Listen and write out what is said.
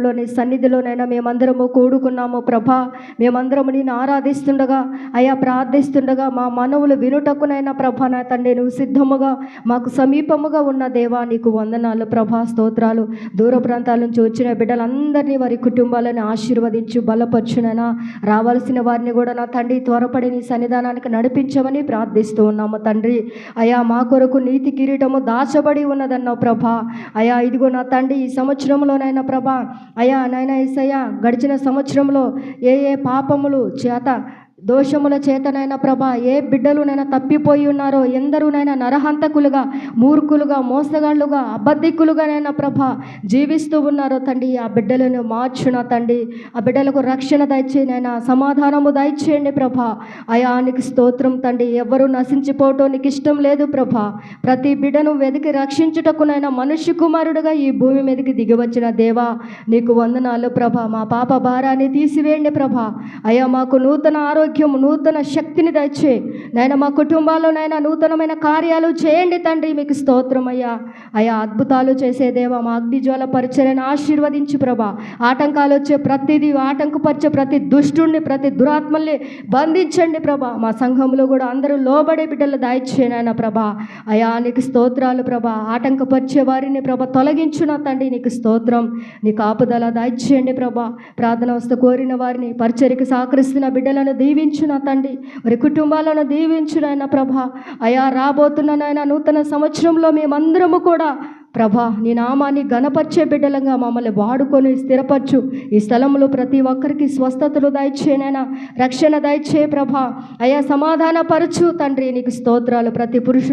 మందిరంలో నీ సన్నిధిలోనైనా మేమందరము కూడుకున్నాము ప్రభా. మేమందరము నేను ఆరాధిస్తుండగా అయా ప్రార్థిస్తుండగా మా మనవులు వినుటకునైనా ప్రభా నా తండ్రి నువ్వు సిద్ధముగా మాకు సమీపముగా ఉన్న దేవా నీకు వందనాలు ప్రభా స్తోత్రాలు. దూర ప్రాంతాల నుంచి వచ్చిన బిడ్డలందరినీ వారి కుటుంబాలను ఆశీర్వదించు బలపరచునైనా. రావాల్సిన వారిని కూడా నా తండ్రి త్వరపడి నీ సన్నిధానానికి నడిపించమని ప్రార్థిస్తూ ఉన్నాము తండ్రి. అయా మా కొరకు నీతి కిరీటము దాచబడి ఉన్నదన్నావు ప్రభా. అయా ఇదిగో నా తండ్రి ఈ సంవత్సరంలోనైనా ప్రభా అయా నాయన ఏసయ్యా గడిచిన సంవత్సరంలో ఏ ఏ పాపములు చేత దోషముల చేతనైనా ప్రభా ఏ బిడ్డలునైనా తప్పిపోయి ఉన్నారో ఎందరునైనా నరహంతకులుగా మూర్ఖులుగా మోసగాళ్ళుగా అబద్ధికులుగానైనా ప్రభా జీవిస్తూ ఉన్నారో తండ్రి ఆ బిడ్డలను మార్చున తండ్రి ఆ బిడ్డలకు రక్షణ దయచేయనైనా సమాధానము దయచేయండి ప్రభా. అయానికి స్తోత్రం తండ్రి ఎవరు నశించిపోవటం నీకు ఇష్టం లేదు ప్రభా. ప్రతి బిడ్డను వెతికి రక్షించుటకునైనా మనుష్య కుమారుడుగా ఈ భూమి మీదకి దిగివచ్చిన దేవా నీకు వందనాలు ప్రభా. మా పాప భారాన్ని తీసివేయండి ప్రభా. అయా మాకు నూతన ఆరోగ్యం నూతన శక్తిని దయచే. నాయన మా కుటుంబాల్లో నాయన నూతనమైన కార్యాలు చేయండి తండ్రి మీకు స్తోత్రం అయ్యా. అయా అద్భుతాలు చేసేదేవా మా అగ్నిజ్వాల పరిచర్యను ఆశీర్వదించు ప్రభా. ఆటంకాలు వచ్చే ప్రతిదీ ఆటంకపరిచే ప్రతి దుష్టుణ్ణి ప్రతి దురాత్మల్ని బంధించండి ప్రభా. మా సంఘంలో కూడా అందరూ లోబడే బిడ్డలు దాయిచ్చేనాయన ప్రభా. అయా నీకు స్తోత్రాలు ప్రభా. ఆటంకపరిచే వారిని ప్రభ తొలగించున తండ్రి నీకు స్తోత్రం. నీ కాపుదల దాయిచ్చేయండి ప్రభా. ప్రార్థన వస్తు కోరిన వారిని పరిచర్యకు సహకరిస్తున్న బిడ్డలను దీవించున తండ్రి. మరి కుటుంబాలను దీవించునైనా ప్రభా. అయా రాబోతున్న నాయన నూతన సంవత్సరంలో మేమందరము కూడా ప్రభా నీ నామాన్ని గణపరిచే బిడ్డలంగా మమ్మల్ని వాడుకొని స్థిరపరచు. ఈ స్థలంలో ప్రతి ఒక్కరికి స్వస్థతలు దయచేనైనా రక్షణ దయచే ప్రభా. అయా సమాధాన పరచు తండ్రి. నీకు స్తోత్రాలు ప్రతి పురుషు